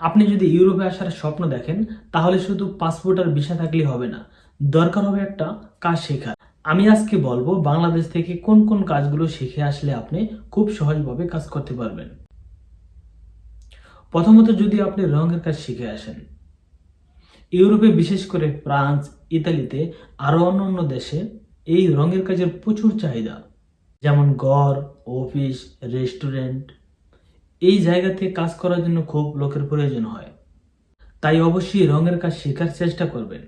আপনি যদি ইউরোপে আসার স্বপ্ন দেখেন, তাহলে শুধু পাসপোর্ট আর ভিসা থাকলে হবে না। দরকার হবে একটা কাজ শেখা আমি আজকে বলব, বাংলাদেশ থেকে কোন কোন কাজগুলো শিখে আসলে আপনি খুব সহজভাবে কাজ করতে পারবেন। প্রথমত যদি আপনি রঙের কাজ শিখে আসেন। ইউরোপে বিশেষ করে ফ্রান্স, ইতালিতে আরও অন্য অন্য দেশে এই রঙের কাজের প্রচুর চাহিদা। যেমন ঘর, অফিস, রেস্টুরেন্ট এই জায়গাতে কাজ করার জন্য খুব লোকের প্রয়োজন হয়। তাই অবশ্যই রঙের কাজ শেখার চেষ্টা করবেন।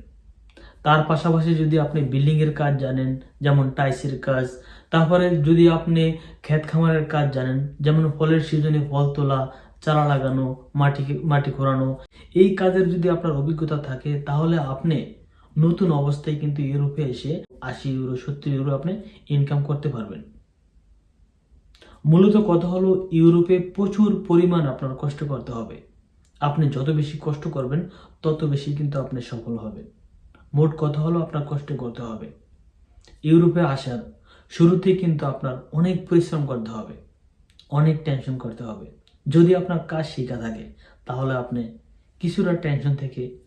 তার পাশাপাশি যদি আপনি বিল্ডিংয়ের কাজ জানেন, যেমন টাইসের কাজ, তারপরে যদি আপনি ক্ষেত খামারের কাজ জানেন, যেমন ফলের সিজনে ফল তোলা, চারা লাগানো, মাটি মাটি খোঁড়ানো এই কাজের যদি আপনার অভিজ্ঞতা থাকে, তাহলে আপনি নতুন অবস্থায় কিন্তু ইউরোপে এসে আশি ইউরো, সত্তর ইউরো আপনি ইনকাম করতে পারবেন। মূলত কথা হলো ইউরোপে প্রচুর পরিমাণ আপনার কষ্ট করতে হবে। আপনি যত বেশি কষ্ট করবেন, তত বেশি কিন্তু আপনি সফল হবেন। মোট কথা হলো আপনার কষ্ট করতে হবে। ইউরোপে আসার শুরুতেই কিন্তু আপনার অনেক পরিশ্রম করতে হবে, অনেক টেনশন করতে হবে। যদি আপনার কাজ শেখা থাকে, তাহলে আপনি কিছুটা টেনশন থেকে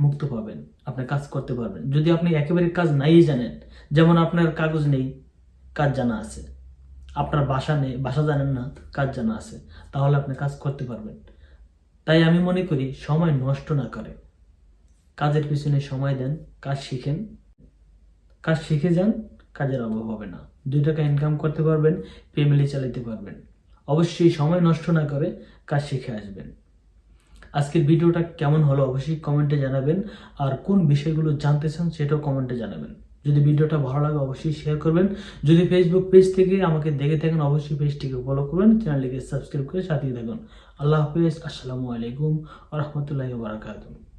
মুক্ত পাবেন, আপনি কাজ করতে পারবেন। যদি আপনি একেবারে কাজ নাই জানেন, যেমন আপনার কাগজ নেই, কাজ জানা আছে আপনার বাসা নেই, বাসা জানেন না, কাজ জানা আছে, তাহলে আপনি কাজ করতে পারবেন। তাই আমি মনে করি সময় নষ্ট না করে। কাজের পিছনে সময় দেন, কাজ শিখেন। কাজ শিখে যান, কাজের অভাব হবে না। দুই টাকা ইনকাম করতে পারবেন ফ্যামিলি চালাতে পারবেন। অবশ্যই সময় নষ্ট না করে কাজ শিখে আসবেন। আজকের ভিডিওটা কেমন হলো অবশ্যই কমেন্টে জানাবেন। আর কোন বিষয়গুলো জানতে চান সেটাও কমেন্টে জানাবেন। যদি ভিডিওটা ভালো লাগে অবশ্যই শেয়ার করবেন। যদি ফেসবুক পেজ থেকে আমাকে দেখে থাকেন, অবশ্যই পেজটিকে ফলো করবেন চ্যানেলটিকে সাবস্ক্রাইব করে সাথে থাকুন। আল্লাহ হাফিজ, আসসালামু আলাইকুম রহমতুল্লাহ বারাকাতুহ।